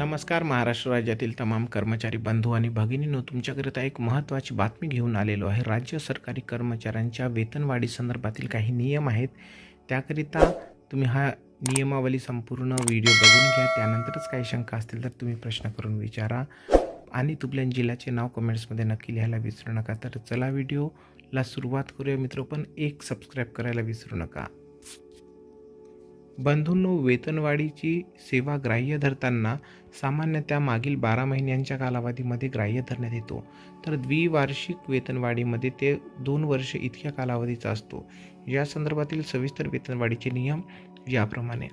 नमस्कार महाराष्ट्र राज्यातील तमाम कर्मचारी बंधू आणि भगिनींनो तुमच्याकरिता एक महत्त्वाची बातमी घेऊन आलेलो आहे. राज्य सरकारी कर्मचाऱ्यांच्या वेतनवाढी संदर्भातील काही नियम आहेत. त्याकरिता तुम्ही हा नियमावली संपूर्ण व्हिडिओ बघून घ्या. त्यानंतरच काही शंका असतील तर तुम्ही प्रश्न करून विचारा आणि तुपल्या जिल्ह्याचे नाव कमेंट्समध्ये नक्की लिहायला विसरू नका. तर चला व्हिडिओला सुरुवात करूया. मित्र पण एक सबस्क्राईब करायला विसरू नका. बंधूंनो वेतनवाढीची सेवा ग्राह्य धरताना सामान्यतः मागील बारा महिन्यांच्या कालावधीमध्ये ग्राह्य धरण्यात येतो. तर द्विवार्षिक वेतनवाढीमध्ये ते दोन वर्ष इतक्या कालावधीचा असतो. या संदर्भातील सविस्तर वेतनवाढीचे नियम याप्रमाणे.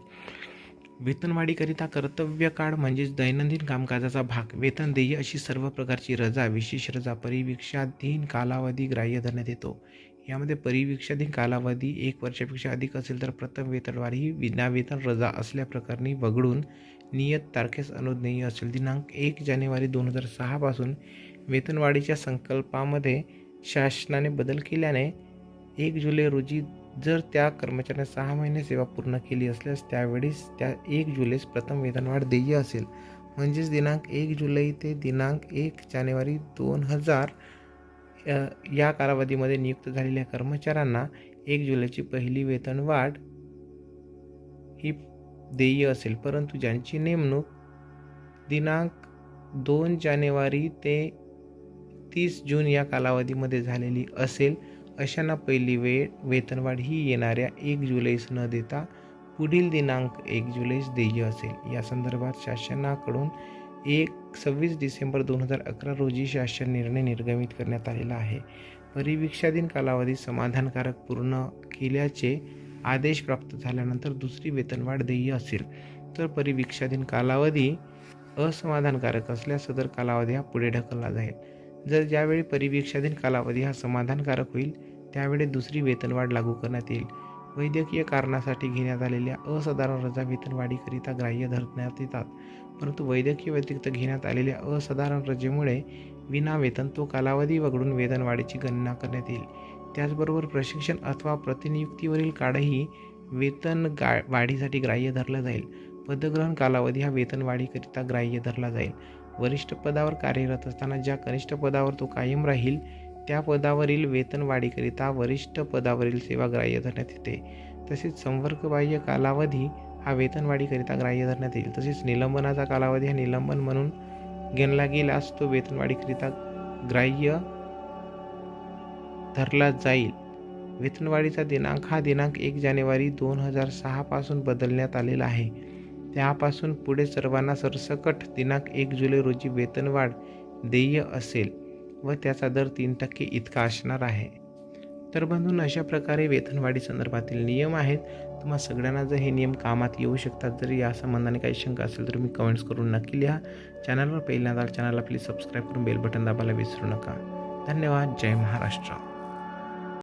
वेतनवाढीकरिता कर्तव्य काळ म्हणजेच दैनंदिन कामकाजाचा भाग वेतन देय अशी सर्व प्रकारची रजा विशेष रजा परिवीक्षाधीन कालावधी ग्राह्य धरण्यात येतो. यामध्ये परिवीक्षाधीन कालावधी एक वर्षापेक्षा अधिक असेल तर प्रथम वेतनवाढ ही विनावेतन रजा असल्याप्रकरणी वगळून नियत तारखेस अनुज्ञेय असेल. दिनांक एक जानेवारी दोन हजार सहापासून वेतनवाढीच्या संकल्पामध्ये शासनाने बदल केल्याने एक जुलै रोजी जर त्या कर्मचाऱ्याने सहा महिने सेवा पूर्ण केली असल्यास त्यावेळीस त्या एक जुलैस प्रथम वेतनवाढ देय असेल. म्हणजेच दिनांक एक जुलै ते दिनांक एक जानेवारी दोन हजार या कालावधीमध्ये नियुक्त झालेल्या कर्मचाऱ्यांना एक जुलैची पहिली वेतनवाढ ही देय असेल. परंतु ज्यांची नेमणूक दिनांक दोन जानेवारी ते तीस जून या कालावधीमध्ये झालेली असेल अशांना पहिली वेळ वेतनवाढ ही येणाऱ्या एक जुलैस न देता पुढील दिनांक एक जुलैस देय असेल. या संदर्भात शासनाकडून एक सव्वीस डिसेंबर दोन हजार अकरा रोजी शासन निर्णय निर्गमित करण्यात आलेला आहे. परिवीक्षाधीन कालावधी समाधानकारक पूर्ण केल्याचे आदेश प्राप्त झाल्यानंतर दुसरी वेतनवाढ देय असेल. तर परिवीक्षाधीन कालावधी असमाधानकारक असल्यास सदर कालावधी हा पुढे ढकलला जाईल. जर ज्यावेळी परिवीक्षाधीन कालावधी हा समाधानकारक होईल त्यावेळी दुसरी वेतनवाढ लागू करण्यात येईल. वैद्यकीय कारणासाठी घेण्यात आलेल्या असाधारण रजा वेतनवाढीकरिता ग्राह्य धरण्यात येतात. परंतु वैद्यकीय व्यतिरिक्त घेण्यात आलेल्या असाधारण रजेमुळे विना वेतन तो कालावधी वगळून वेतनवाढीची गणना करण्यात येईल. त्याचबरोबर प्रशिक्षण अथवा प्रतिनियुक्तीवरील काळही वेतन गा वाढीसाठी ग्राह्य धरला जाईल. पदग्रहण कालावधी हा वेतनवाढीकरिता ग्राह्य धरला जाईल. वरिष्ठ पदावर कार्यरत असताना ज्या कनिष्ठ पदावर तो कायम राहील त्या पदावरील वेतनवाढीकरिता वरिष्ठ पदावरील सेवा ग्राह्य धरण्यात येते. तसेच संवर्गबाह्य कालावधी हा वेतनवाढीकरिता ग्राह्य धरण्यात येईल. तसेच निलंबनाचा कालावधी हा निलंबन म्हणून गणला गेल्यास तो वेतनवाढीकरिता ग्राह्य धरला जाईल. वेतनवाढीचा दिनांक हा दिनांक एक जानेवारी दोन हजार सहापासून बदलण्यात आलेला आहे. त्यापासून पुढे सर्वांना सरसकट दिनांक एक जुलै रोजी वेतनवाढ देय असेल. व त्याचा दर तीन टक्के इतका असणार आहे. तर बंधून अशा प्रकारे वेतनवाढी संदर्भातील नियम आहेत. तुम्हा सगळ्यांना जर हे नियम कामात येऊ शकतात जर या संबंधाने काही शंका असेल तर मी कमेंट्स करून नक्की लिहा. चॅनलवर पहिल्यांदा चॅनलला प्लीज सबस्क्राईब करून बेल बटन दाबायला विसरू नका. धन्यवाद. जय महाराष्ट्र.